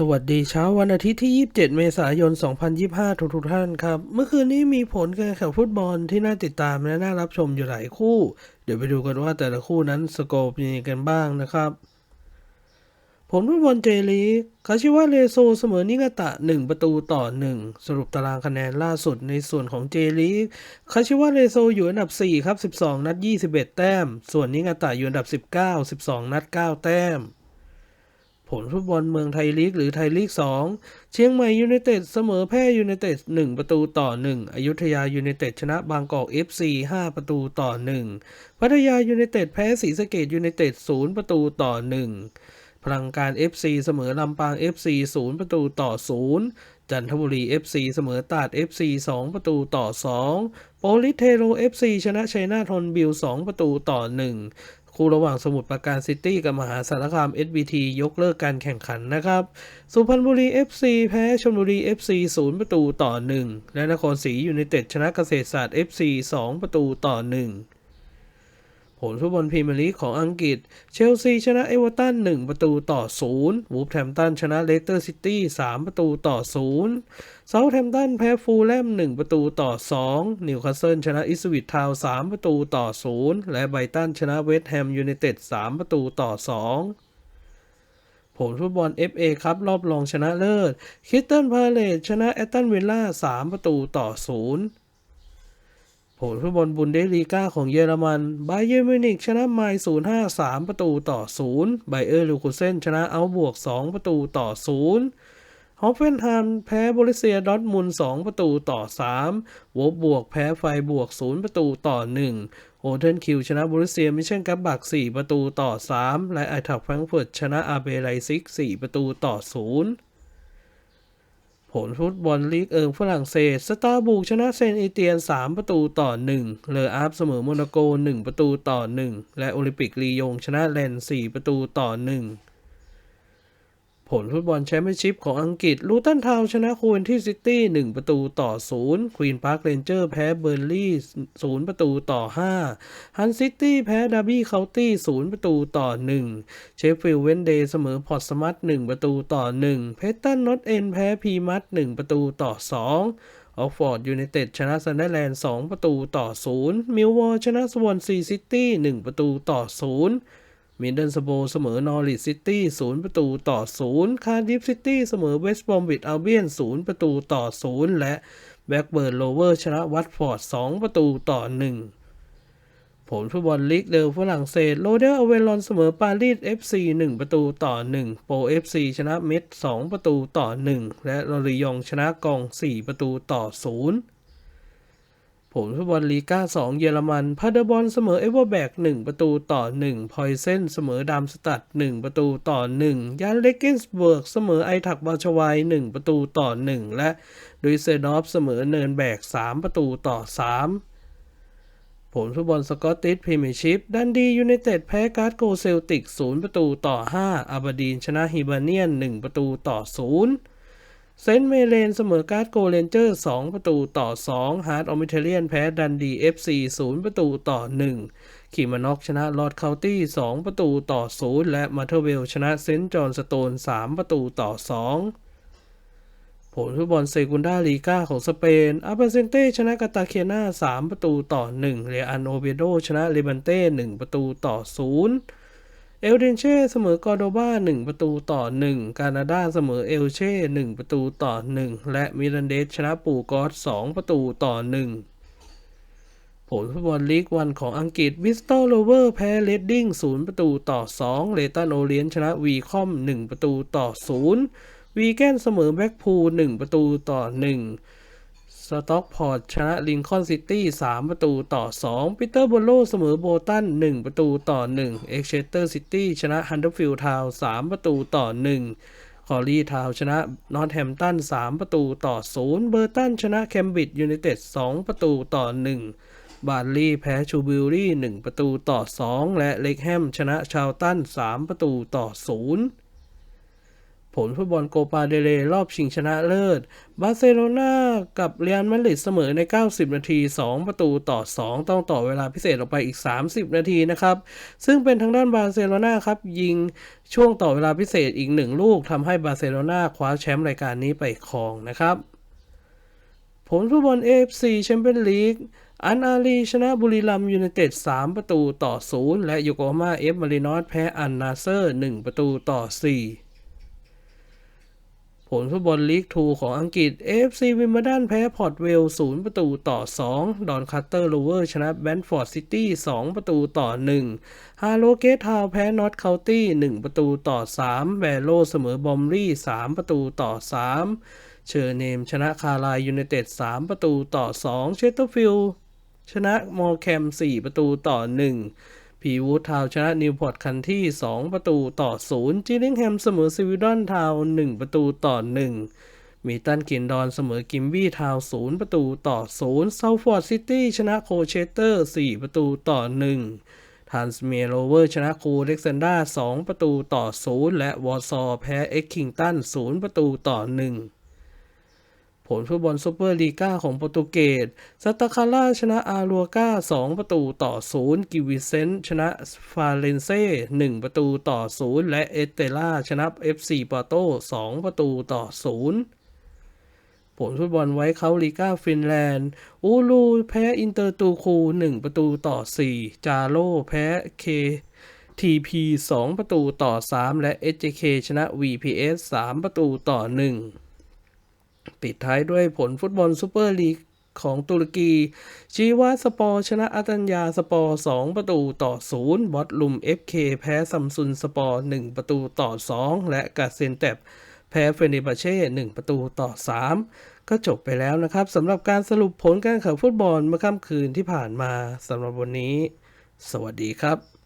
สวัสดีเช้าวันอาทิตย์ที่ 27 เมษายน 2025 ทุกทุกท่านครับ เมื่อคืนนี้มีผลการแข่งฟุตบอลที่น่าติดตามและน่ารับชมอยู่หลายคู่ เดี๋ยวไปดูกันว่าแต่ละคู่นั้นสกอร์เป็นยังไงกันบ้างนะครับ ผลฟุตบอลเจลีกคาชิวะเรโซเสมอนิกาตะ 1 ประตูต่อ 1 สรุปตารางคะแนนล่าสุดในส่วนของเจลีกคาชิวะเรโซอยู่อันดับ 4 ครับ 12 นัด 21 แต้ม ส่วนนิกาตะอยู่อันดับ 19 12 นัด 9 แต้ม ผลฟุตบอลเมืองไทยลีกหรือไทยลีก 2 เชียงใหม่ยูไนเต็ดเสมอแพร่ยูไนเต็ด1 ประตูต่อ 1 อยุธยายูไนเต็ดชนะบางกอก FC 5 ประตูต่อ 1 พัทยายูไนเต็ดแพ้ศรีสะเกดยูไนเต็ด0 ประตูต่อ 1 พลังการ FC เสมอลำปาง FC 0 ประตูต่อ 0 จันทบุรี FC เสมอตาด FC 2 ประตูต่อ 2 โปลิสเทโร FC ชนะชัยนาทนบิล 2 ประตูต่อ 1 คู่ระหว่างสมุทรปราการซิตี้กับมหาสารคาม SBT ยกเลิกการแข่งขันนะครับ สุพรรณบุรี FC แพ้ชลบุรี FC 0 ประตูต่อ 1 และนครศรียูไนเต็ดชนะเกษตรศาสตร์ FC 2 ประตูต่อ 1 ผลฟุตบอลพรีเมียร์ลีกของอังกฤษ เชลซีชนะเอเวอร์ตัน 1 ประตูต่อ 0 วูฟแฮมตันชนะเลสเตอร์ซิตี้ 3 ประตูต่อ 0 เซาท์แฮมตันแพ้ฟูลแลม 1 ประตูต่อ 2 นิวคาสเซิลชนะอิสวิตทาว 3 ประตูต่อ 0 และไบตันชนะเวสต์แฮมยูไนเต็ด 3 ประตูต่อ 2ผลฟุตบอล FA ครับรอบรองชนะเลิศ คิตตันพาเลตชนะแอตตันวิลล่า 3 ประตูต่อ 0 ผลฟุตบอลบุนเดสลีกาของเยอรมันไบเยอร์มิวนิกชนะไมล์05 3 ประตูต่อ 0 ไบเออร์ลูคูเซนชนะเอาบวก 2 ประตูต่อ 0 ฮอฟเฟนไฮมแพ้บริเซียดอทมุนด์2ประตูต่อ 3 วบบวกแพ้ไฟบวก 0 ประตูต่อ 1โอเทนคิวชนะบริเซียมิเชนกับบัก 4 ประตูต่อ 3 และไอทักแฟรงก์เฟิร์ตชนะอาเบไลซิก 4 ประตูต่อ 0 ผลฟุตบอลลีกเอิงฝรั่งเศส สตาร์บุกชนะเซนต์เอเตียน 3 ประตูต่อ 1 เลออาร์ฟเสมอโมนาโก 1 ประตูต่อ 1 และโอลิมปิกลียงชนะเลน4ประตูต่อ 1 ผลฟุตบอลแชมเปี้ยนชิพของอังกฤษลูตันทาว์ชนะคูเวนที่ซิตี้ 1 ประตูต่อ 0 ควีนพาร์คเรนเจอร์แพ้เบอร์ลี่ 0 ประตูต่อ 5 ฮันซิตี้แพ้ดาร์บี้เคาน์ตี้ 0 ประตูต่อ 1 เชฟฟิลด์เวนเดย์เสมอพอร์ตสมัต1ประตูต่อ 1 เพสตันนอตเอนแพ้พีมัต1 ประตูต่อ 2ออกฟอร์ดยูไนเต็ดชนะซันเดอร์แลนด์2ประตูต่อ 0 มิลวอลชนะสวอนซีซิตี้ 1 ประตูต่อ 0 มิดเดิลสโบเสมอนอริสซิตี้0ประตูต่อ0คาร์ดิฟซิตี้เสมอเวสต์บอมบิดอัลเบียน0ประตูต่อ0และแบ็กเบิร์นโลเวอร์ชนะวัตฟอร์ด2ประตูต่อ1ผลฟุตบอลลีกเดลฝรั่งเศสโรเดอร์อเวลอนเสมอปารีส FC 1 ประตูต่อ 1 โป FC ชนะเมด2 ประตูต่อ 1 และลอริยองชนะกอง 4 ประตูต่อ0ผ ลฟุตบอลลีกา2 เยอรมันพาเดอร์บอลเสมอเอเวอร์แบก 1 ประตูต่อ 1 พอยเซนเสมอดามสตัด 1 ประตูต่อ 1 ยานเลกเกนสเบิร์กเสมอไอทักบาชวาย 1 ประตูต่อ 1 และดุยเซดอฟเสมอเนินแบก 3 ประตูต่อ 3ผลฟุตบอลสกอตติชพรีเมียร์ชิพดันดียูไนเต็ดแพ้การ์ดโกเซลติก 0 ประตูต่อ 5 อาบดีนชนะฮิบาเนียน 1 ประตูต่อ 0 เซนต์เมเลนเสมอการ์ดโกเลนเจอร์ 2 ประตูต่อ 2 ฮาร์ดออมิเทเลียนแพ้ดันดีเอฟซี0ประตูต่อ 1 ขีมานอกชนะลอร์ดเคาตี้ 2 ประตูต่อ 0 และมาเทอร์เวลชนะเซนต์จอห์นสโตน 3 ประตูต่อ 2 ผลฟุตบอลเซกุนดาลีกาของสเปนอาเบเซนเต้ชนะกาตาเคียนา 3 ประตูต่อ 1 เรอันโอเบโดชนะเลบันเต้ 1 ประตูต่อ 0 เอลเดนเช่เสมอกอร์โดบา1 ประตูต่อ 1 กานาดาเสมอเอลเช่1 ประตูต่อ 1 และมิรันเดสชนะปูกอส2ประตูต่อ 1 ผลฟุตบอลลีกวันของอังกฤษวิสตอร์โลเวอร์แพ้เลดดิ้ง0 ประตูต่อ 2 เลตันโอเลียนชนะวีคอม 1 ประตูต่อ 0 วีแกนเสมอแบ็กพูล1 ประตูต่อ 1 สต็อกพอร์ตชนะลิงคอนซิตี้ 3 ประตูต่อ 2 ปีเตอร์โบโลเสมอโบตัน 1 ประตูต่อ 1 เอ็กเชสเตอร์ซิตี้ชนะฮันเดอร์ฟิลด์ทาวน์3ประตูต่อ 1 คอรีทาวน์ชนะนอตแฮมตัน 3 ประตูต่อ 0 เบอร์ตันชนะแคมบริดจ์ยูไนเต็ด 2 ประตูต่อ 1 บาร์ลีแพ้ชูบิลลี่ 1 ประตูต่อ 2 และเล็กแฮมชนะชาวตัน 3 ประตูต่อ 0 ผลฟุตบอลโกปาเดเลรอบชิงชนะเลิศ บาร์เซโลนากับเรอัลมาดริดเสมอใน 90 นาที 2 ประตูต่อ 2 ต้องต่อเวลาพิเศษออกไปอีก 30 นาทีนะครับ ซึ่งเป็นทางด้านบาร์เซโลนาครับยิงช่วงต่อเวลาพิเศษอีกหนึ่งลูกทำให้บาร์เซโลนาคว้าแชมป์รายการนี้ไปครองนะครับ ผลฟุตบอล AFC แชมเปี้ยนลีกอันอาลีชนะบุรีรัมย์ยูไนเต็ด 3 ประตูต่อ 0 และโยโกฮาม่าเอฟมารินอสแพ้อันนาเซอร์ 1 ประตูต่อ 4 ผลฟุตบอลลีก2ของอังกฤษ AFC วิมเบลดันแพ้พอร์ตเวล 0 ประตูต่อ 2 ดอนคัตเตอร์โลเวอร์ ชนะแบนฟอร์ดซิตี้ 2 ประตูต่อ 1 ฮาโลเกตทาวแพ้นอตเคานตี้ 1 ประตูต่อ 3 แบโลเสมอบอมลี่ 3 ประตูต่อ 3 เชอร์เนม ชนะคาร์ไลน์ยูไนเต็ด 3 ประตูต่อ 2 เชสเตอร์ฟิลด์ชนะมอร์แคม 4 ประตูต่อ 1 พีวูดทาวชนะนิวพอร์ตคันที่ 2 ประตูต่อ 0 จิลลิงแฮมเสมอซิวิดอนทาวน์1ประตูต่อ 1 มีตันกินดอนเสมอกิมบี้ทาวน์0ประตูต่อ 0 เซาฟอร์ดซิตี้ชนะโคเชสเตอร์ 4 ประตูต่อ 1 ทานสเมียโรเวอร์ชนะคูเล็กซานดา2ประตูต่อ 0 และวอร์ซอแพ้เอ็กคิงตัน 0 ประตูต่อ 1 ผลฟุตบอลซูเปอร์ลีกาของโปรตุเกสซาตาคาร่าชนะอารัวกา2 ประตูต่อ 0 กิวิเซนชนะฟาเลนเซ่1ประตูต่อ 0 และเอเตล่าชนะ FC ปอร์โต2 ประตูต่อ 0ผลฟุตบอลไว้เขาลีกาฟินแลนด์ อูลูแพ้อินเตอร์ตูคู 1 ประตูต่อ 4 จาโลแพ้เค TP 2ประตูต่อ 3 และ SJK ชนะ VPS 3 ประตูต่อ 1 ปิดท้ายด้วยผลฟุตบอลซูเปอร์ลีกของตุรกีชีวาสปอร์ชนะอัตัญญาสปอร์2ประตูต่อ 0 บอสลุม FK แพ้ซัมซุนสปอร์1ประตูต่อ 2 และกาเซนเตบแพ้เฟเนบาเช่ 1 ประตูต่อ 3 ก็จบไปแล้วนะครับสำหรับการสรุปผลการแข่งฟุตบอลเมื่อค่ำคืนที่ผ่านมาสำหรับวันนี้ สวัสดีครับ